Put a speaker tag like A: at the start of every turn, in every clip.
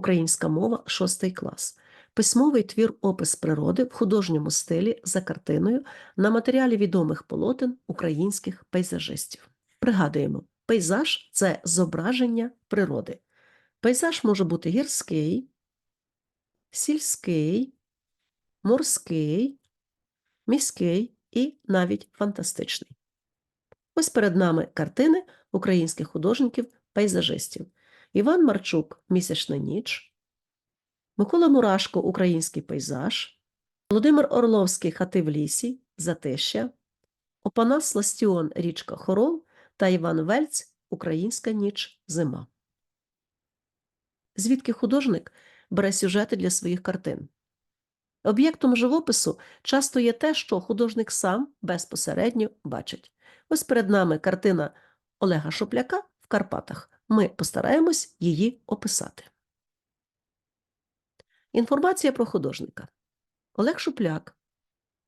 A: Українська мова, 6 клас. Письмовий твір Опис природи в художньому стилі за картиною на матеріалі відомих полотен українських пейзажистів. Пригадуємо, пейзаж це зображення природи. Пейзаж може бути гірський, сільський, морський, міський і навіть фантастичний. Ось перед нами картини українських художників-пейзажистів. Іван Марчук Місячна ніч, Микола Мурашко Український пейзаж, Володимир Орловський Хати в лісі, Затища, Опанас Ластіон Річка Хорол та Іван Вельць Українська ніч зима. Звідки художник бере сюжети для своїх картин? Об'єктом живопису часто є те, що художник сам безпосередньо бачить. Ось перед нами картина Олега Шопляка в Карпатах. Ми постараємось її описати. Інформація про художника. Олег Шупляк,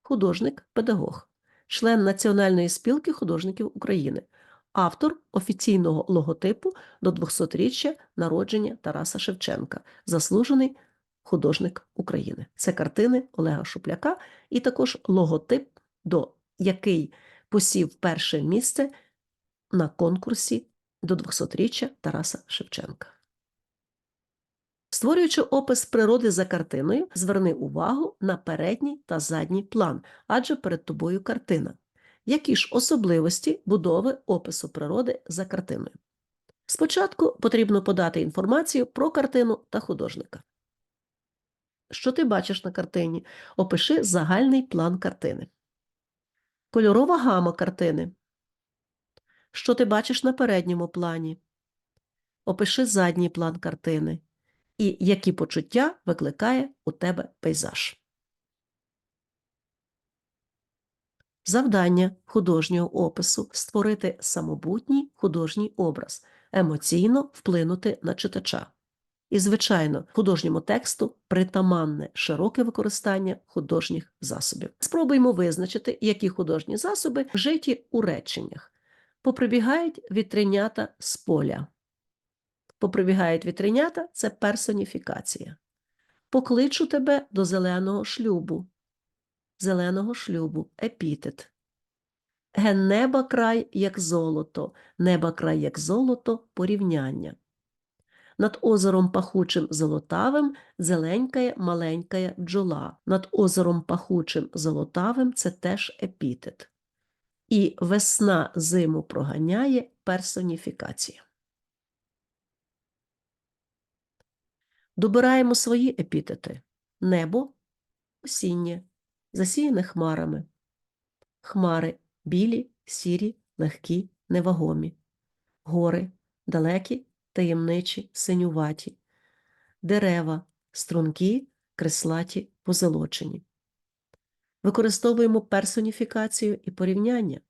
A: художник, педагог, член Національної спілки художників України, автор офіційного логотипу до 200-річчя народження Тараса Шевченка, заслужений художник України. Це картини Олега Шупляка і також логотип, до який посів перше місце на конкурсі до 200-річчя Тараса Шевченка. Створюючи опис природи за картиною, зверни увагу на передній та задній план, адже перед тобою картина. Які ж особливості будови опису природи за картиною? Спочатку потрібно подати інформацію про картину та художника. Що ти бачиш на картині? Опиши загальний план картини. Кольорова гама картини. Що ти бачиш на передньому плані? Опиши задній план картини. І які почуття викликає у тебе пейзаж. Завдання художнього опису створити самобутній художній образ, емоційно вплинути на читача. І, звичайно, художньому тексту притаманне широке використання художніх засобів. Спробуємо визначити, які художні засоби вжиті у реченнях. Поприбігають вітренята з поля. Поприбігають вітренята це персоніфікація. Покличу тебе до зеленого шлюбу. Зеленого шлюбу епітет. Ген неба край, як золото, неба край, як золото, порівняння. Над озером пахучим золотавим зеленькає маленькая бджола. Над озером пахучим золотавим це теж епітет. І весна зиму проганяє персоніфікація. Добираємо свої епітети. Небо осіннє, засіяне хмарами. Хмари білі, сірі, легкі, невагомі. Гори далекі, таємничі, синюваті. Дерева стрункі, креслаті, позолочені. Використовуємо персоніфікацію і порівняння.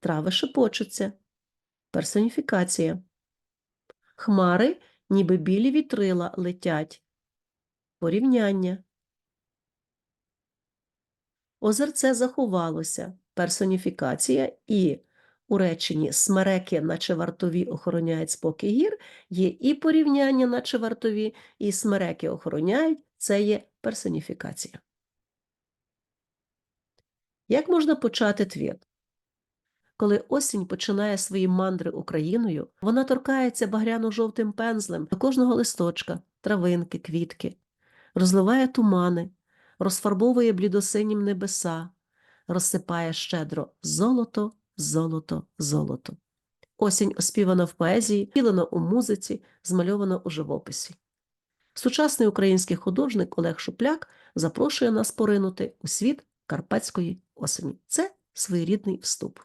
A: Трави шепочуться. Персоніфікація. Хмари ніби білі вітрила летять. Порівняння. Озерце заховалося. Персоніфікація і у реченні смереки, наче вартові охороняють спокій гір, є і порівняння, наче вартові, і смереки охороняють це є персоніфікація. Як можна почати твір? Коли осінь починає свої мандри Україною, вона торкається багряно-жовтим пензлем до кожного листочка, травинки, квітки, розливає тумани, розфарбовує блідосинім небеса, розсипає щедро золото, золото, золото. Осінь оспівана в поезії, втілена у музиці, змальована у живописі. Сучасний український художник Олег Шупляк запрошує нас поринути у світ карпатської осені. Це своєрідний вступ.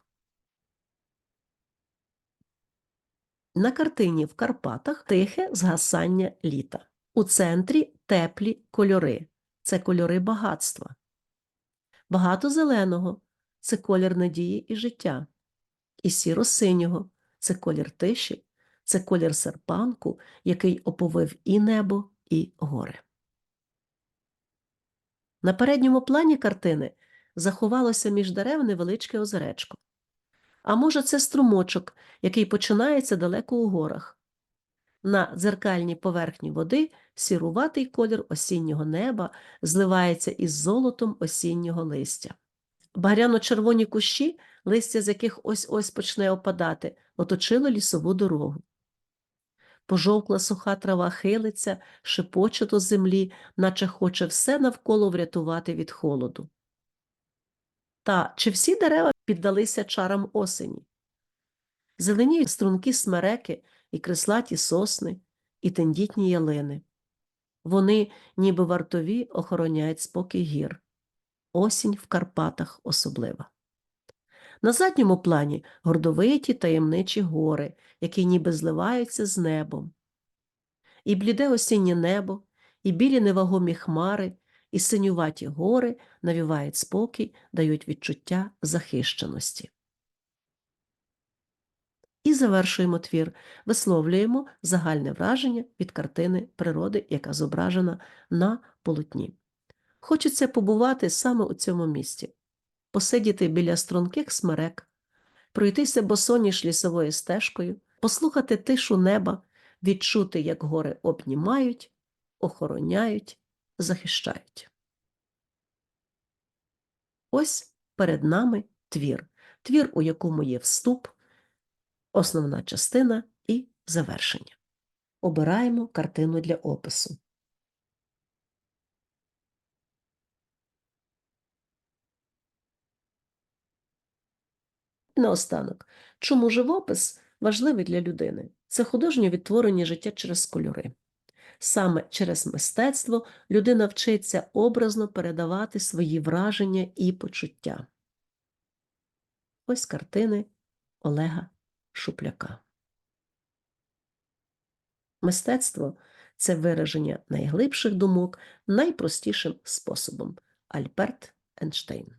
A: На картині в Карпатах тихе згасання літа. У центрі теплі кольори. Це кольори багатства. Багато зеленого це колір надії і життя. І сіро-синього це колір тиші, це колір серпанку, який оповив і небо, і гори. На передньому плані картини заховалося між дерев невеличке озеречко. А може, це струмочок, який починається далеко у горах. На дзеркальній поверхні води сіруватий колір осіннього неба зливається із золотом осіннього листя. Багряно-червоні кущі, листя з яких ось-ось почне опадати, оточило лісову дорогу. Пожовкла суха трава хилиться, шепоче до землі, наче хоче все навколо врятувати від холоду. Та чи всі дерева піддалися чарам осені? Зеленіють струнки смереки і креслаті сосни, і тендітні ялини. Вони, ніби вартові, охороняють спокій гір. Осінь в Карпатах особлива. На задньому плані гордовиті таємничі гори, які ніби зливаються з небом. І бліде осіннє небо, і білі невагомі хмари, і синюваті гори навівають спокій, дають відчуття захищеності. І завершуємо твір, висловлюємо загальне враження від картини природи, яка зображена на полотні. Хочеться побувати саме у цьому місці, посидіти біля струнких смерек, пройтися босоніж лісовою стежкою, послухати тишу неба, відчути, як гори обнімають, охороняють, захищають. Ось перед нами твір, твір, у якому є вступ, основна частина і завершення. Обираємо картину для опису. Наостанок, чому живопис важливий для людини? Це художнє відтворення життя через кольори. Саме через мистецтво людина вчиться образно передавати свої враження і почуття. Ось картини Олега Шупляка. Мистецтво це вираження найглибших думок найпростішим способом. Альберт Ейнштейн